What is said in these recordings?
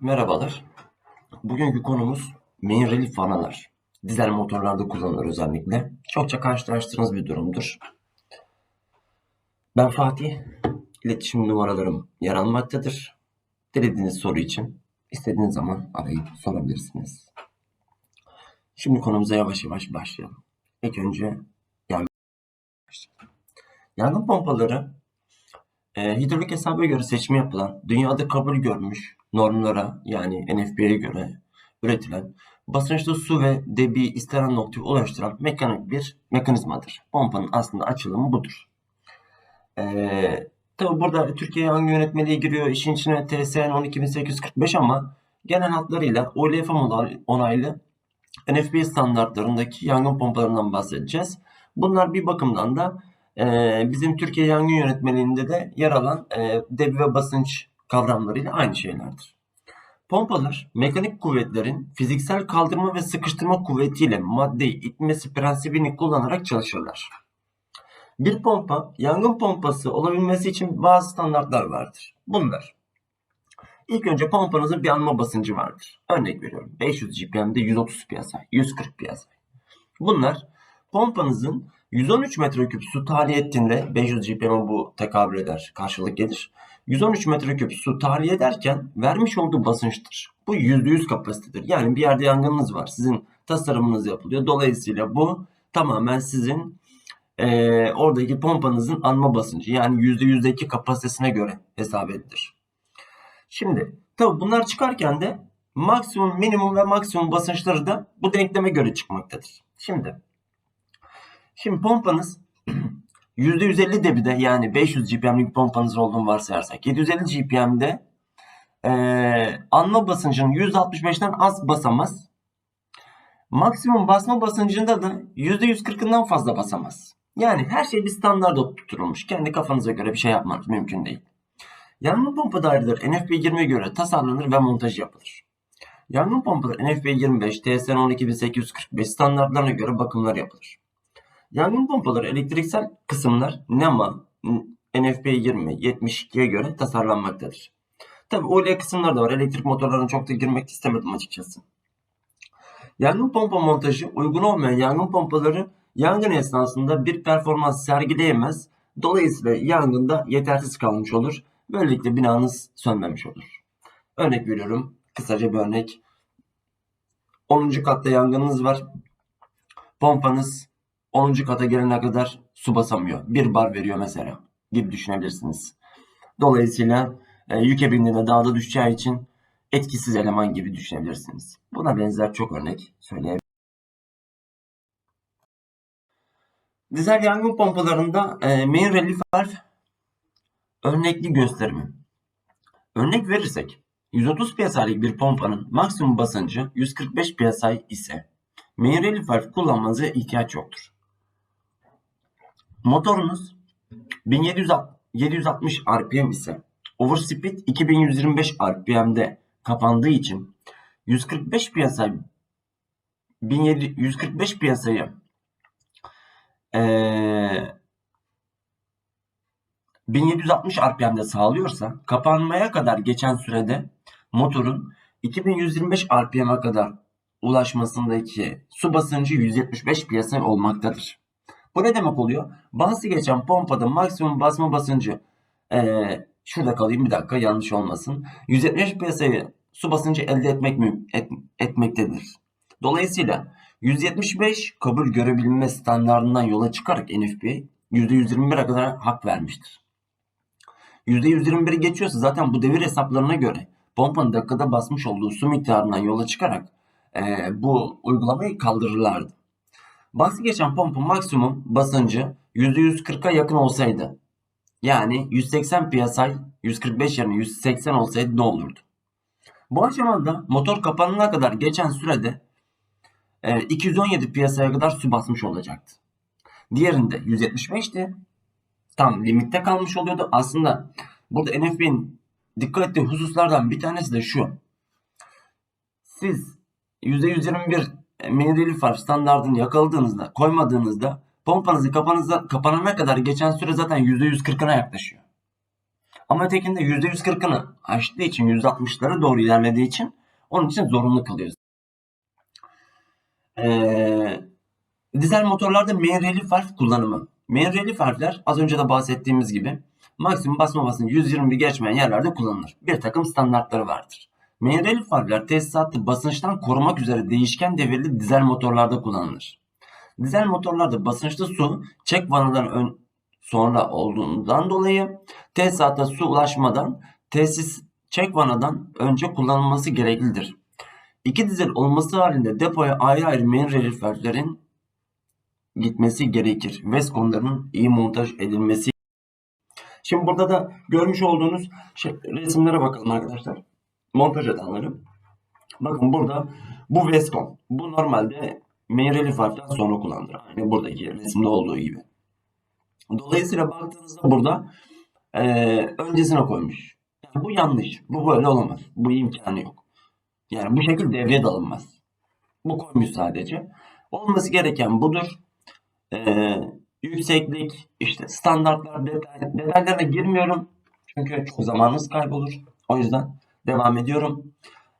Merhabalar. Bugünkü konumuz main relief vanalar. Dizel motorlarda kullanılır özellikle. Çokça karşılaştığınız bir durumdur. Ben Fatih. İletişim numaralarım yer almaktadır. Dilediğiniz soru için istediğiniz zaman arayıp sorabilirsiniz. Şimdi konumuza yavaş yavaş başlayalım. İlk önce yangın. Yangın pompaları e, hidrolik hesaba göre seçimi yapılan, dünyada kabul görmüş normlara yani NFPA'ya göre üretilen basınçlı su ve debi istenen noktaya ulaştıran mekanik bir mekanizmadır. Pompanın aslında açılımı budur. Ee, tabi burada Türkiye Yangın Yönetmeliği giriyor işin içine TSN 12845 ama genel hatlarıyla OLFM onaylı NFPA standartlarındaki yangın pompalarından bahsedeceğiz. Bunlar bir bakımdan da e, bizim Türkiye Yangın Yönetmeliğinde de yer alan e, debi ve basınç kavramlarıyla aynı şeylerdir. Pompalar, mekanik kuvvetlerin fiziksel kaldırma ve sıkıştırma kuvvetiyle maddeyi itmesi prensibini kullanarak çalışırlar. Bir pompa, yangın pompası olabilmesi için bazı standartlar vardır. Bunlar. İlk önce pompanızın bir anma basıncı vardır. Örnek veriyorum. 500 GPM'de 130 psi, 140 psi. Bunlar pompanızın 113 metreküp su tahliye ettiğinde 500 GPM'e bu tekabül eder, karşılık gelir. 113 metreküp su tahliye ederken vermiş olduğu basınçtır. Bu %100 kapasitedir. Yani bir yerde yangınınız var. Sizin tasarımınız yapılıyor. Dolayısıyla bu tamamen sizin eee, oradaki pompanızın anma basıncı. Yani %100'deki kapasitesine göre hesap edilir. Şimdi tabi bunlar çıkarken de maksimum, minimum ve maksimum basınçları da bu denkleme göre çıkmaktadır. Şimdi Şimdi pompanız %150 debide yani 500 GPM'lik pompanız olduğunu varsayarsak 750 GPM'de eee anma basıncının %65'ten az basamaz. Maksimum basma basıncında da %140'ından fazla basamaz. Yani her şey bir standarda tutturulmuş. Kendi kafanıza göre bir şey yapmanız mümkün değil. Yangın pompa daireleri NFP 20'ye göre tasarlanır ve montaj yapılır. Yangın pompaları NFP 25, TSN 12845 standartlarına göre bakımlar yapılır. Yangın pompaları elektriksel kısımlar NEMA, NFP 20, 72'ye göre tasarlanmaktadır. Tabi öyle kısımlar da var. Elektrik motorlarına çok da girmek istemedim açıkçası. Yangın pompa montajı uygun olmayan yangın pompaları yangın esnasında bir performans sergileyemez. Dolayısıyla yangında yetersiz kalmış olur. Böylelikle binanız sönmemiş olur. Örnek veriyorum. Kısaca bir örnek. 10. katta yangınınız var. Pompanız 10. kata gelene kadar su basamıyor. Bir bar veriyor mesela gibi düşünebilirsiniz. Dolayısıyla e, yüke bindiğinde dağda düşeceği için etkisiz eleman gibi düşünebilirsiniz. Buna benzer çok örnek söyleyebilirim. Dizel yangın pompalarında e, main relief valve örnekli gösterimi. Örnek verirsek 130 psi'lik bir pompanın maksimum basıncı 145 psi ise main relief valve kullanmanıza ihtiyaç yoktur. Motorunuz 1760 RPM ise overspeed 2125 RPM'de kapandığı için 145 psi 1700 145 piyasayı eee 1760 RPM'de sağlıyorsa kapanmaya kadar geçen sürede motorun 2125 RPM'e kadar ulaşmasındaki su basıncı 175 psi olmaktadır. Bu ne demek oluyor? Bahsi geçen pompada maksimum basma basıncı ee, şurada kalayım bir dakika yanlış olmasın. 175 psi su basıncı elde etmek mü et, etmektedir. Dolayısıyla 175 kabul görebilme standartından yola çıkarak NFPA %121'e kadar hak vermiştir. %121'i geçiyorsa zaten bu devir hesaplarına göre pompanın dakikada basmış olduğu su miktarından yola çıkarak e, bu uygulamayı kaldırırlardı. Bahsi geçen pompa maksimum basıncı %140'a yakın olsaydı yani 180 psi 145 yerine 180 olsaydı ne olurdu? Bu aşamada motor kapanana kadar geçen sürede e, 217 piyasaya kadar su basmış olacaktı. Diğerinde 175'ti. Tam limitte kalmış oluyordu. Aslında burada NFB'nin dikkat ettiği hususlardan bir tanesi de şu. Siz %121 mini relief valve standartını yakaladığınızda, koymadığınızda pompanızı kapanıza, kapanana kadar geçen süre zaten %140'ına yaklaşıyor. Ama ötekinde %140'ını aştığı için %60'lara doğru ilerlediği için onun için zorunlu kalıyoruz. Ee, dizel motorlarda main relief valve kullanımı. Main relief valve'ler az önce de bahsettiğimiz gibi maksimum basma basıncı 120 geçmeyen yerlerde kullanılır. Bir takım standartları vardır. Main relief valve'ler tesisatı basınçtan korumak üzere değişken devirli dizel motorlarda kullanılır. Dizel motorlarda basınçlı su çek vanadan ön, sonra olduğundan dolayı tesisata su ulaşmadan tesis çek vanadan önce kullanılması gereklidir. İki dizel olması halinde depoya ayrı ayrı main valve'lerin gitmesi gerekir. Veskonların iyi montaj edilmesi. Şimdi burada da görmüş olduğunuz şey, resimlere bakalım arkadaşlar. Montaj edenleri. Bakın burada bu Veskon. Bu normalde relief valve'den sonra kullanılır. Yani buradaki resimde olduğu gibi. Dolayısıyla baktığınızda burada eee, öncesine koymuş. Yani bu yanlış. Bu böyle olamaz. Bu imkanı yok. Yani bu şekilde devreye de alınmaz. Bu koymuş sadece. Olması gereken budur. Ee, yükseklik, işte standartlar, detay, detaylarına girmiyorum. Çünkü çok zamanımız kaybolur. O yüzden devam ediyorum.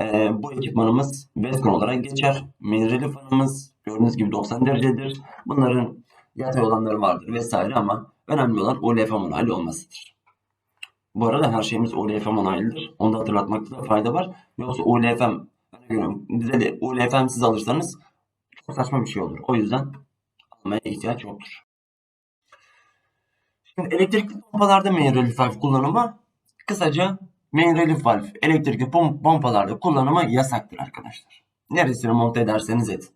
Ee, bu ekipmanımız Vescon olarak geçer. Minreli fanımız gördüğünüz gibi 90 derecedir. Bunların yatay olanları vardır vesaire ama önemli olan ULF onaylı olmasıdır. Bu arada her şeyimiz ULFM onaylıdır. Onu da hatırlatmakta da fayda var. Yoksa ULFM, dizeli ULFM'siz alırsanız çok saçma bir şey olur. O yüzden almaya ihtiyaç yoktur. Şimdi elektrikli pompalarda valve kullanımı kısaca main relief valve elektrikli pom- pompalarda kullanımı yasaktır arkadaşlar. Neresine monte ederseniz edin.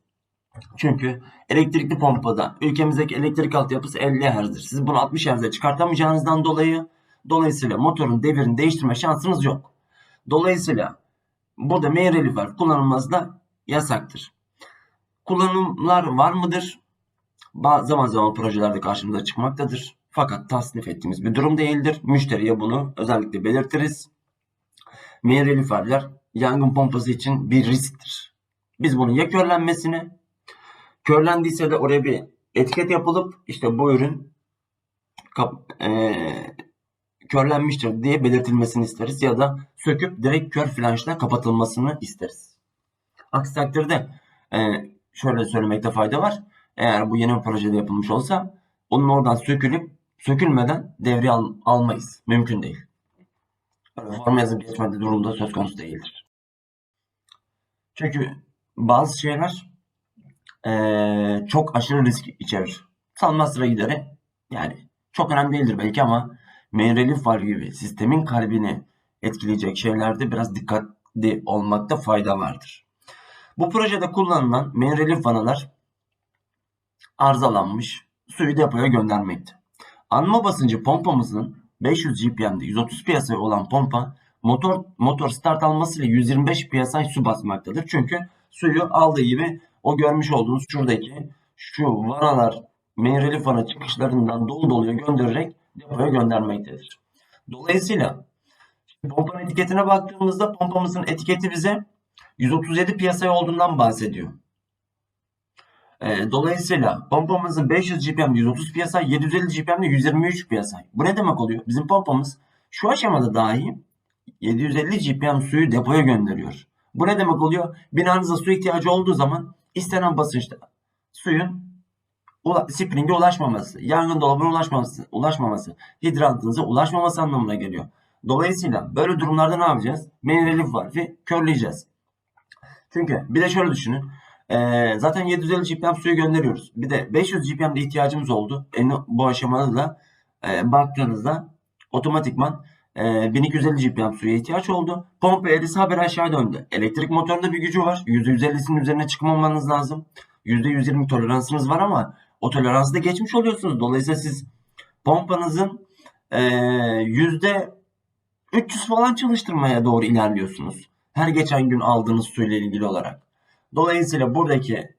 Çünkü elektrikli pompada ülkemizdeki elektrik altyapısı 50 Hz'dir. Siz bunu 60 Hz'e çıkartamayacağınızdan dolayı dolayısıyla motorun devirini değiştirme şansınız yok. Dolayısıyla burada main relief valve kullanılması da yasaktır. Kullanımlar var mıdır? Ba- Zaman zaman projelerde karşımıza çıkmaktadır. Fakat tasnif ettiğimiz bir durum değildir. Müşteriye bunu özellikle belirtiriz. Main relief valve'ler yangın pompası için bir risktir. Biz bunun ya körlenmesini körlendiyse de oraya bir etiket yapılıp işte bu ürün kap- eee, körlenmiştir diye belirtilmesini isteriz ya da söküp direkt kör flanşla kapatılmasını isteriz. Aksi takdirde eee, şöyle söylemekte fayda var. Eğer bu yeni bir projede yapılmış olsa onun oradan sökülüp sökülmeden devreye al- almayız. Mümkün değil. Forma yazıp geçmedi durumda söz konusu değildir. Çünkü bazı şeyler eee, çok aşırı risk içerir. Salma sıra gideri yani çok önemli değildir belki ama main relief valve gibi sistemin kalbini etkileyecek şeylerde biraz dikkatli olmakta fayda vardır. Bu projede kullanılan main relief vanalar arızalanmış suyu depoya göndermekte. Anma basıncı pompamızın 500 GPM'de 130 psi olan pompa motor motor start almasıyla 125 psi su basmaktadır. Çünkü suyu aldığı gibi o görmüş olduğunuz şuradaki şu vanalar main relief vana çıkışlarından dolu doluya göndererek depoya göndermektedir. Dolayısıyla pompanın etiketine baktığımızda pompamızın etiketi bize 137 psi olduğundan bahsediyor. Ee, dolayısıyla pompamızın 500 GPM'de 130 psi, 750 GPM'de 123 psi. Bu ne demek oluyor? Bizim pompamız şu aşamada dahi 750 GPM suyu depoya gönderiyor. Bu ne demek oluyor? Binanıza su ihtiyacı olduğu zaman istenen basınçta suyun spring'e ulaşmaması, yangın dolabına ulaşmaması, ulaşmaması, hidrantınıza ulaşmaması anlamına geliyor. Dolayısıyla böyle durumlarda ne yapacağız? Main relief valve'i körleyeceğiz. Çünkü bir de şöyle düşünün. Ee, zaten 750 GPM suyu gönderiyoruz. Bir de 500 GPM'de ihtiyacımız oldu. En, bu aşamada da e, baktığınızda otomatikman e, 1250 GPM suya ihtiyaç oldu. Pompa eğrisi haber aşağı döndü. Elektrik motorunda bir gücü var. %150'sinin üzerine çıkmamanız lazım. %120 toleransınız var ama o toleransı da geçmiş oluyorsunuz. Dolayısıyla siz pompanızın e, yüzde 300 falan çalıştırmaya doğru ilerliyorsunuz. Her geçen gün aldığınız suyla ilgili olarak. Dolayısıyla buradaki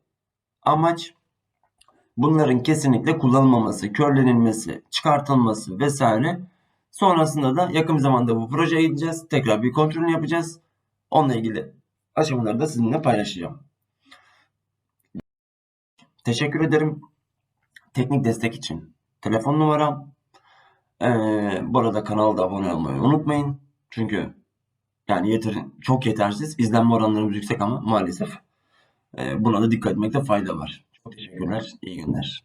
amaç bunların kesinlikle kullanılmaması, körlenilmesi, çıkartılması vesaire. Sonrasında da yakın zamanda bu projeye gideceğiz. Tekrar bir kontrolünü yapacağız. Onunla ilgili aşamaları da sizinle paylaşacağım. Teşekkür ederim teknik destek için. Telefon numaram Ee, bu arada kanala da abone olmayı unutmayın. Çünkü yani yeterin çok yetersiz. İzlenme oranlarımız yüksek ama maalesef buna da dikkat etmekte fayda var. Çok teşekkürler. İyi günler.